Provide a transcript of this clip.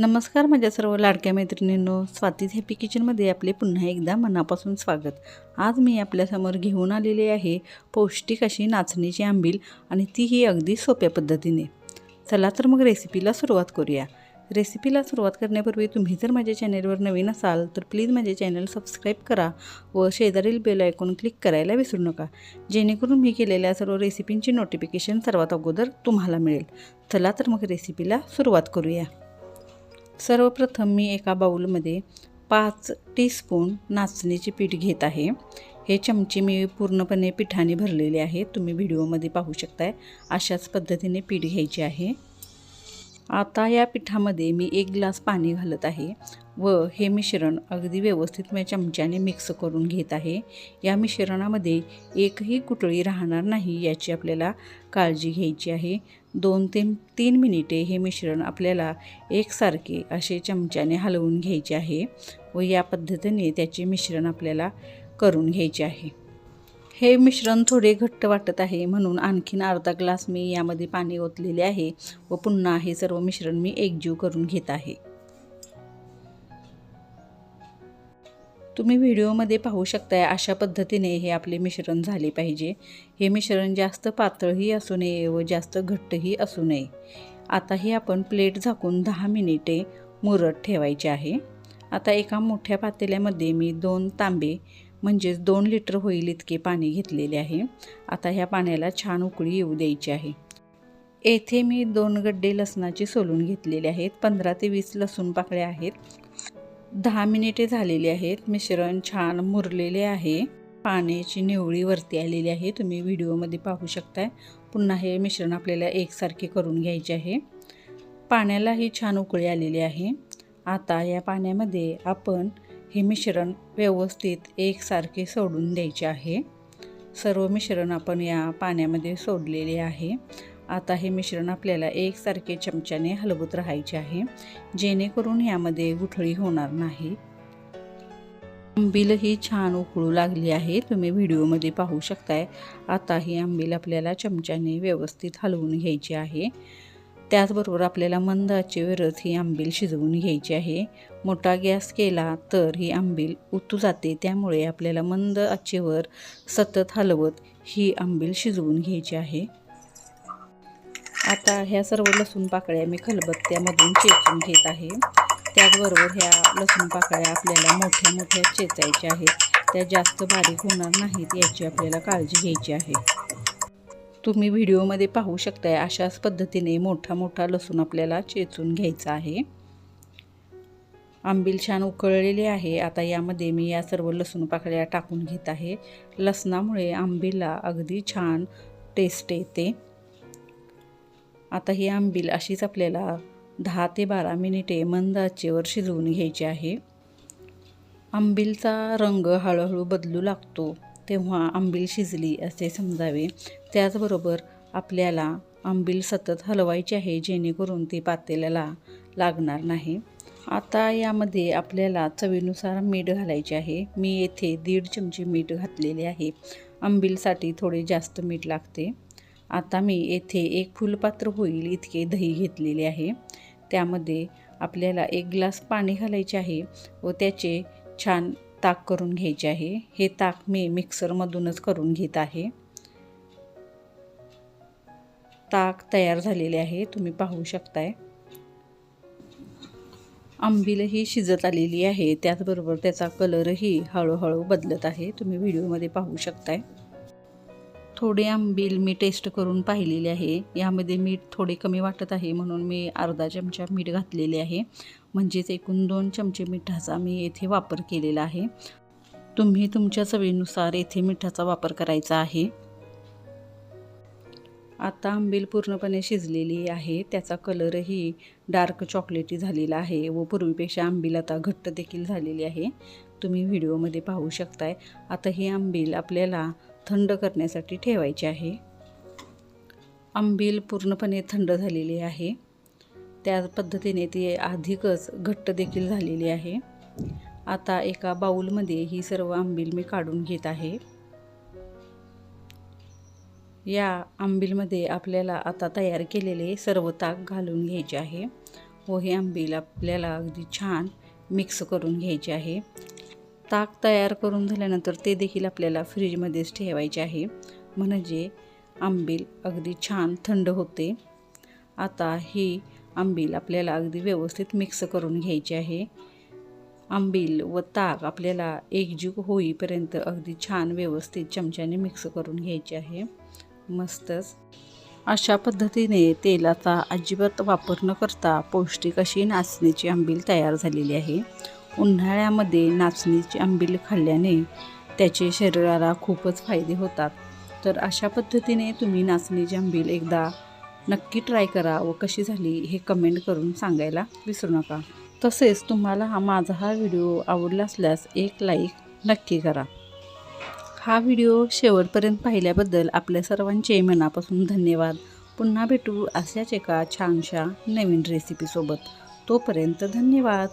नमस्कार माझ्या सर्व लाडक्या मैत्रिणींनो स्वातीज हॅपी किचनमध्ये आपले पुन्हा एकदा मनापासून स्वागत. आज मी आपल्यासमोर घेऊन आलेले आहे पौष्टिक अशी नाचणीची आंबील आणि तीही अगदी सोप्या पद्धतीने. चला तर मग रेसिपीला सुरुवात करूया. रेसिपीला सुरुवात करण्यापूर्वी तुम्ही जर माझ्या चॅनेलवर नवीन असाल तर प्लीज माझे चॅनल सबस्क्राईब करा व शेजारील बेल ऐकून क्लिक करायला विसरू नका. जेणेकरून मी केलेल्या सर्व रेसिपींची नोटिफिकेशन सर्वात अगोदर तुम्हाला मिळेल. चला तर मग रेसिपीला सुरुवात करूया. सर्वप्रथम मी एका बाऊलमध्ये पाच टीस्पून नाचणीचे पीठ घेत आहे. हे चमचे मी पूर्णपणे पिठाने भरलेले आहे तुम्ही व्हिडिओमध्ये पाहू शकताय. अशाच पद्धतीने पीठ घ्यायचे आहे. आता या पिठामध्ये मी एक ग्लास पाणी घालत आहे व हे मिश्रण अगदी व्यवस्थित मी चमच्याने मिक्स करून घेत आहे. या मिश्रणामध्ये एकही कुटळी राहणार नाही याची आपल्याला काळजी घ्यायची आहे. दोन ते तीन मिनिटे हे मिश्रण आपल्याला एकसारखे असे चमच्याने हलवून घ्यायचे आहे व या पद्धतीने त्याचे मिश्रण आपल्याला करून घ्यायचे आहे. हे मिश्रण थोडे घट्ट वाटत आहे म्हणून आणखीन अर्धा ग्लास मी यामध्ये पाणी ओतलेले आहे व पुन्हा हे सर्व मिश्रण मी एकजीव करून घेत आहे. तुम्ही व्हिडिओमध्ये पाहू शकताय अशा पद्धतीने हे आपले मिश्रण झाले पाहिजे. हे मिश्रण जास्त पातळही असू नये व जास्त घट्टही असू नये. आता हे आपण प्लेट झाकून दहा मिनिटे मुरत ठेवायचे आहे. आता एका मोठ्या पातेल्यामध्ये मी दोन तांबे म्हणजेच दोन लिटर होईल इतके पाणी घेतलेले आहे. आता ह्या पाण्याला छान उकळी येऊ द्यायची आहे. येथे मी दोन गड्डे लसणाचे सोलून घेतलेले आहेत. पंधरा ते वीस लसूण पाकळ्या आहेत. दहा मिनिटे झालेली आहेत. मिश्रण छान मुरलेले आहे. पाण्याची निवळी वरती आलेली आहे. तुम्ही व्हिडिओमध्ये पाहू शकताय. पुन्हा हे मिश्रण आपल्याला एकसारखे करून घ्यायचे आहे. पाण्यालाही छान उकळी आलेली आहे. आता या पाण्यामध्ये आपण हे मिश्रण व्यवस्थित एकसारखे सोडून द्यायचे आहे. सर्व मिश्रण आपण या पाण्यामध्ये सोडलेले आहे. आता हे मिश्रण आपल्याला एकसारखे चमच्याने हलवत राहायचे आहे. जेणेकरून यामध्ये गुठळी होणार नाही. आंबील ही छान उकळू लागली आहे. तुम्ही व्हिडिओमध्ये पाहू शकताय. आता ही आंबील आपल्याला चमच्याने व्यवस्थित हलवून घ्यायची आहे. त्याचबरोबर आपल्याला मंद आचेवरच ही आंबील शिजवून घ्यायची आहे. मोठा गॅस केला तर ही आंबील उतू जाते. त्यामुळे आपल्याला मंद आचेवर सतत हलवत ही आंबील शिजवून घ्यायची आहे. आता ह्या सर्व लसूण पाकळ्या मी खलबत्त्यामधून चेचून घेत आहे. त्याचबरोबर ह्या लसूण पाकळ्या आपल्याला मोठ्या मोठ्या चेचायच्या आहेत. त्या जास्त बारीक होणार नाहीत याची आपल्याला काळजी घ्यायची आहे. तुम्ही व्हिडिओमध्ये पाहू शकताय अशाच पद्धतीने मोठा मोठा लसूण आपल्याला चेचून घ्यायचा आहे. आंबील छान उकळलेली आहे. आता यामध्ये मी या सर्व लसूण पाकळ्या टाकून घेत आहे. लसणामुळे आंबीला अगदी छान टेस्ट येते. आता ही आंबील अशीच आपल्याला दहा ते बारा मिनिटे मंद आचेवर शिजवून घ्यायची आहे. आंबीलचा रंग हळूहळू बदलू लागतो. तेव्हा आंबील शिजली असे समजावे. त्याचबरोबर आपल्याला आंबील सतत हलवायची आहे जेणेकरून ती पातेल्याला लागणार नाही. आता यामध्ये आपल्याला चवीनुसार मीठ घालायचे आहे. मी येथे दीड चमचे मीठ घातलेले आहे. आंबीलसाठी थोडे जास्त मीठ लागते. आता मी येथे एक फुलपात्र होईल इतके दही घेतलेले आहे. त्यामध्ये आपल्याला एक ग्लास पाणी घालायचे आहे व त्याचे छान ताक करून घ्यायचे आहे. हे ताक मी मिक्सरमधूनच करून घेत आहे. ताक तयार झालेले आहे. तुम्ही पाहू शकताय. आंबीलही शिजत आलेली आहे. त्याचबरोबर त्याचा कलरही हळूहळू बदलत आहे. तुम्ही व्हिडिओमध्ये पाहू शकताय. थोडे आंबील मी टेस्ट करून पाहिलेले आहे. यामध्ये मीठ थोडे कमी वाटत आहे म्हणून मी अर्धा चमचा मीठ घातलेले आहे. म्हणजेच एकूण दोन चमचे मिठाचा मी येथे वापर केलेला आहे. तुम्ही तुमच्या चवीनुसार येथे मिठाचा वापर करायचा आहे. आता आंबील पूर्णपणे शिजलेली आहे. त्याचा कलरही डार्क चॉकलेटी झालेला आहे व पूर्वीपेक्षा आंबील आता घट्ट देखील झालेली आहे. तुम्ही व्हिडिओमध्ये पाहू शकताय. आता ही आंबील आपल्याला थंड करण्यासाठी ठेवायची आहे. आंबील पूर्णपणे थंड झालेली आहे. त्या पद्धतीने ती अधिकच घट्ट देखील झालेली आहे. आता एका बाऊलमध्ये ही सर्व आंबील मी काढून घेत आहे. या आंबीलमध्ये आपल्याला आता तयार केलेले सर्व ताक घालून घ्यायचे आहे. व हे आंबील आपल्याला अगदी छान मिक्स करून घ्यायचे आहे. ताक तयार करून झाल्यानंतर ते देखील आपल्याला फ्रीजमध्येच ठेवायचे आहे. म्हणजे आंबील अगदी छान थंड होते. आता ही आंबील आपल्याला अगदी व्यवस्थित मिक्स करून घ्यायची आहे. आंबील व ताक आपल्याला एकजीव होईपर्यंत अगदी छान व्यवस्थित चमच्याने मिक्स करून घ्यायचे आहे. मस्तच. अशा पद्धतीने तेलाचा अजिबात वापर न करता पौष्टिक अशी नाचणीची आंबील तयार झालेली आहे. उन्हाळ्यामध्ये नाचणीची आंबील खाल्ल्याने त्याचे शरीराला खूपच फायदे होतात. तर अशा पद्धतीने तुम्ही नाचणीची आंबील एकदा नक्की ट्राय करा व कशी झाली हे कमेंट करून सांगायला विसरू नका. तसेच तुम्हाला हा माझा हा व्हिडिओ आवडला असल्यास एक लाईक नक्की करा. हा व्हिडिओ शेवटपर्यंत पाहिल्याबद्दल आपल्या सर्वांचे मनापासून धन्यवाद. पुन्हा भेटू अशाच एका छानशा नवीन रेसिपीसोबत तोपर्यंत धन्यवाद.